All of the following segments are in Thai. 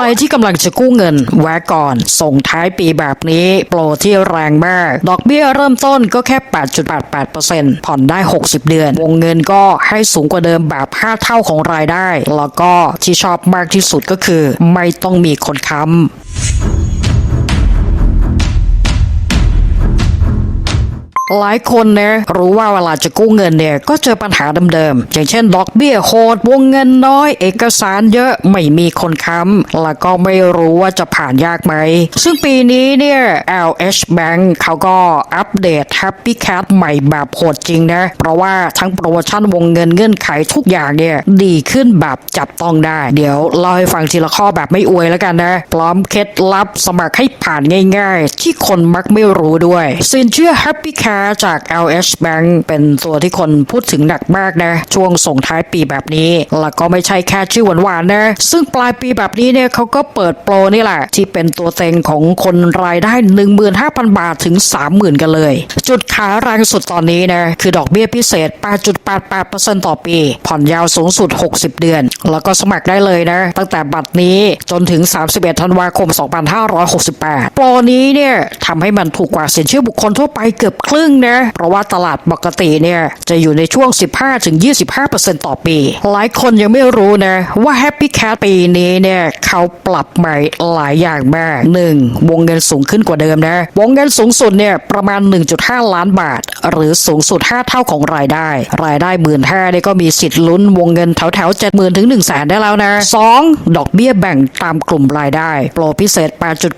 รที่กำลังจะกู้เงินแวะก่อน ส่งท้ายปีแบบนี้ โปรที่แรงมาก ดอกเบี้ยเริ่มต้นก็แค่ 8.88%ผ่อนได้ 60 เดือน วงเงินก็ให้สูงกว่าเดิมแบบ 5 เท่าของรายได้ แล้วก็ที่ชอบมากที่สุดก็คือ ไม่ต้องมีคนค้ำ หลายคนเนะรู้ว่าเวลาจะกู้เงินเนี่ยก็เจอปัญหาเดิมๆ อย่างเช่นดอกเบี้ยโหดวงเงินน้อย เอกสารเยอะไม่มีคนค้ำแล้วก็ไม่รู้ว่าจะผ่านยากไหม ซึ่งปีนี้เนี่ย LH Bank เขาก็อัปเดต Happy Cat ใหม่แบบโหดจริงนะ เพราะว่าทั้งโปรโมชั่นวงเงินเงื่อนไขทุกอย่างเนี่ยดีขึ้นแบบจับต้องได้ เดี๋ยวเล่าให้ฟังทีละข้อแบบไม่อวยแล้วกันนะ พร้อมเคล็ดลับสมัครให้ผ่านง่าย ๆ ที่คนมักไม่รู้ด้วย สินเชื่อ Happy Cat จาก LH Bank เป็นตัวที่คนพูดถึงหนักมากนะ ช่วงส่งท้ายปีแบบนี้ แล้วก็ไม่ใช่แค่ชื่อหวานๆนะ ซึ่งปลายปีแบบนี้เนี่ยเขาก็เปิดโปรนี่แหละ ที่เป็นตัวเต็งของคนรายได้ 15,000 บาทถึง 30,000 กันเลย จุดขายแรงสุดตอนนี้นะ คือดอกเบี้ยพิเศษ 8.88%ต่อปี ผ่อนยาวสูงสุด 60 เดือน แล้วก็สมัครได้เลยนะ ตั้งแต่บัตรนี้จนถึง 31 ธันวาคม 2568 โปรนี้เนี่ยทำให้มันถูกกว่าสินเชื่อบุคคลทั่วไปเกือบครึ่งนะ เพราะว่าตลาดปกติเนี่ยจะอยู่ในช่วง 15-25%ต่อปี หลายคนยังไม่รู้นะ ว่า Happy Cat ปีนี้เนี่ยเขาปรับใหม่หลายอย่างมาก 1. วงเงินสูงขึ้นกว่าเดิมนะ วงเงินสูงสุดเนี่ยประมาณ 1.5 ล้านบาท หรือสูงสุด 5 เท่าของรายได้ รายได้หมื่นห้าเนี่ยก็มีสิทธิ์ลุ้นวงเงินแถวๆ70,000ถึง1 0 0 0 0แสนได้แล้วนะ 2. ดอกเบี้ยแบ่งตามกลุ่มรายได้ โปรพิเศษ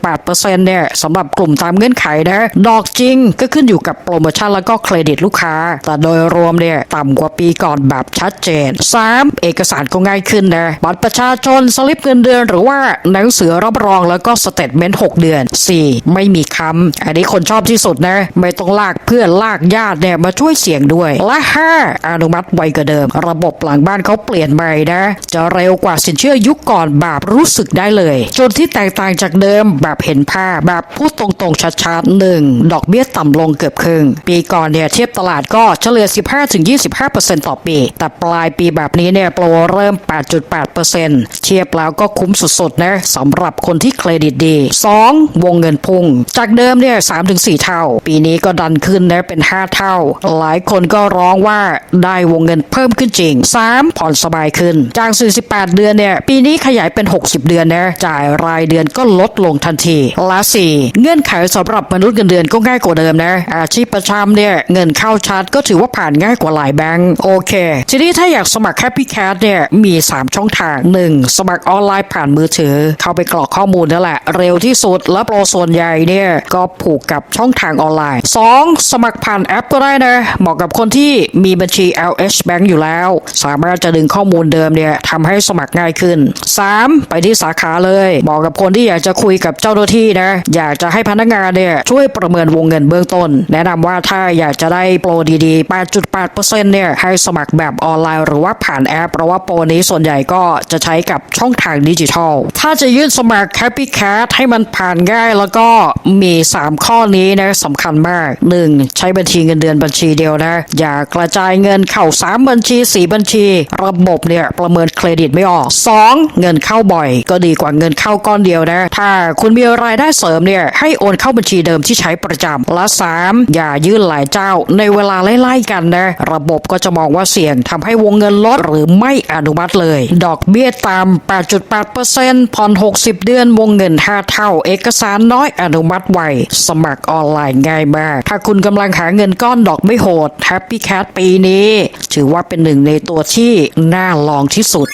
8.8%เนี่ยสำหรับกลุ่มตามเงื่อนไขนะ ดอกจริงก็ขึ้นอยู่กับโปรโมชั่นแล้วก็เครดิตลูกค้า แต่โดยรวมเนี่ยต่ำกว่าปีก่อนแบบชัดเจน 3. เอกสารก็ง่ายขึ้นนะบัตรประชาชนสลิปเงินเดือน หรือว่าหนังสือรับรองแล้วก็สเตทเมนต์6เดือน 4. ไม่มีคำอันนี้คนชอบที่สุดนะไม่ต้องลากเพื่อนลากญาติเนี่ยมาช่วยเสี่ยงด้วย และ 5. อนุมัติไวกว่าเดิม ระบบหลังบ้านเขาเปลี่ยนใหม่นะ จะเร็วกว่าสินเชื่อยุคก่อนแบบรู้สึกได้เลยจุดที่แตกต่างจากเดิมแบบเห็นภาพแบบพูดตรงๆชัดๆหนึ่งดอกเบี้ยต่ำลงเกือบครึ่งปีก่อนเนี่ยเทียบตลาดก็เฉลี่ย 15-25%ต่อปี แต่ปลายปีแบบนี้เนี่ยโปรเริ่ม 8.8%เทียบแล้วก็คุ้มสุดๆนะสำหรับคนที่เครดิตดี 2. วงเงินพุ่ง จากเดิมเนี่ย 3-4 เท่า ปีนี้ก็ดันขึ้นนะเป็น 5 เท่า หลายคนก็ร้องว่าได้วงเงินเพิ่มขึ้นจริง 3. ผ่อนสบายขึ้น จาก 48 เดือนเนี่ยปีนี้ขยายเป็น 60 เดือนนะจ่ายรายเดือนก็ลดลงทันทีและ 4 เงื่อนไขสำหรับมนุษย์เงินเดือนก็ง่ายกว่าเดิมนะอาชีพประจำเนี่ยเงินเข้าชัดก็ถือว่าผ่านง่ายกว่าหลายแบงก์โอเคทีนี้ถ้าอยากสมัคร Happy Cat เนี่ยมี 3 ช่องทาง 1. สมัครออนไลน์ผ่านมือถือ เข้าไปกรอกข้อมูลนั่นแหละ เร็วที่สุดและโปรส่วนใหญ่เนี่ยก็ผูกกับช่องทางออนไลน์ 2. สมัครผ่านแอปก็ได้นะเหมาะกับคนที่มีบัญชี LH Bank อยู่แล้ว สามารถจะดึงข้อมูลเดิมเนี่ยทำให้สมัครง่ายขึ้น 3. ไปที่สาขาเลยเหมาะกับคนที่อยากจะคุยกับเจ้าหน้าที่นะอยากจะให้พนักงานเนี่ยช่วยประเมินวงเงินเบื้องต้น แนะนำว่าถ้าอยากจะได้โปรดีๆ 8.8%เนี่ยให้สมัครแบบออนไลน์ หรือว่าผ่านแอป เพราะว่าโปรนี้ส่วนใหญ่ก็จะใช้กับช่องทางดิจิทัล ถ้าจะยื่นสมัคร Happy Cat ให้มันผ่านง่ายแล้วก็มี 3 ข้อนี้นะสำคัญมาก 1. ใช้บัญชีเงินเดือนบัญชีเดียวนะ อย่ากระจายเงินเข้า 3 บัญชี 4 บัญชี ระบบเนี่ยประเมินเครดิตไม่ออก 2. เงินเข้าบ่อย ก็ดีกว่าเงินเข้าก้อนเดียวนะ ถ้าคุณมีรายได้เสริมเนี่ยให้โอนเข้าบัญชีเดิมที่ใช้ประจำและ 3. อย่ายื่นหลายเจ้า ในเวลาไล่ๆกันนะ ระบบก็จะมองว่าเสี่ยงทำให้วงเงินลดหรือไม่อนุมัติเลย ดอกเบี้ยตาม 8.8%ผ่อน 60 เดือนวงเงิน 5 เท่า เอกสารน้อยอนุมัติไว สมัครออนไลน์ง่ายมาก ถ้าคุณกำลังหาเงินก้อนดอกไม่โหด Happy Cat ปีนี้ ถือว่าเป็นหนึ่งในตัวที่น่าลองที่สุด